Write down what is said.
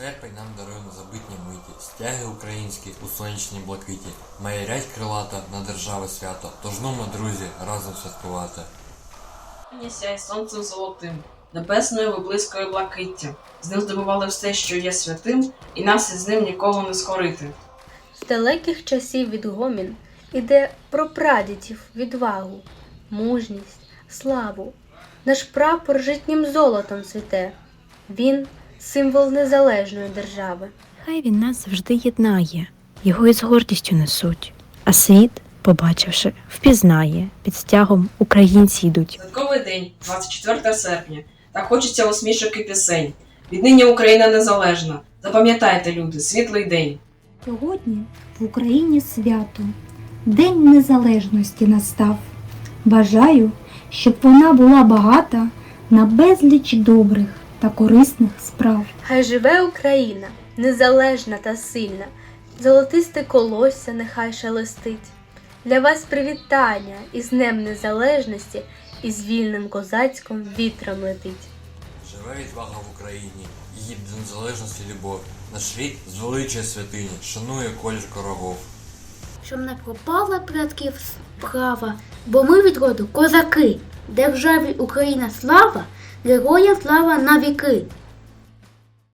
Серпень нам дарує незабутні миті, стяги українські у сонячній блакиті, маярять крилата на держави свято, тож ну ми, друзі, разом святкувати. Сяє сонцем золотим, небесною виблискою блакиття. З ним здобували все, що є святим, і нас із ним ніколи не скорити. З далеких часів відгомін іде про прадідів відвагу, мужність, славу. Наш прапор житнім золотом цвіте. Він символ незалежної держави. Хай він нас завжди єднає, його із гордістю несуть, а світ, побачивши, впізнає, під стягом українці йдуть. Святковий день, 24 серпня. Так хочеться усмішок і пісень. Віднині Україна незалежна. Запам'ятайте, люди, світлий день. Сьогодні в Україні свято, День Незалежності настав. Бажаю, щоб вона була багата на безліч добрих та корисних справ. Хай живе Україна, незалежна та сильна, золотисте колосся нехай шелестить. Для вас привітання із Днем Незалежності і з вільним козацьком вітром летить. Живе відвага в Україні, її до незалежності любов. Наш рід звеличує святині, шанує колір корогов. щоб не пропала предків справа, бо ми від роду козаки, державі Україна слава, героям слава на віки.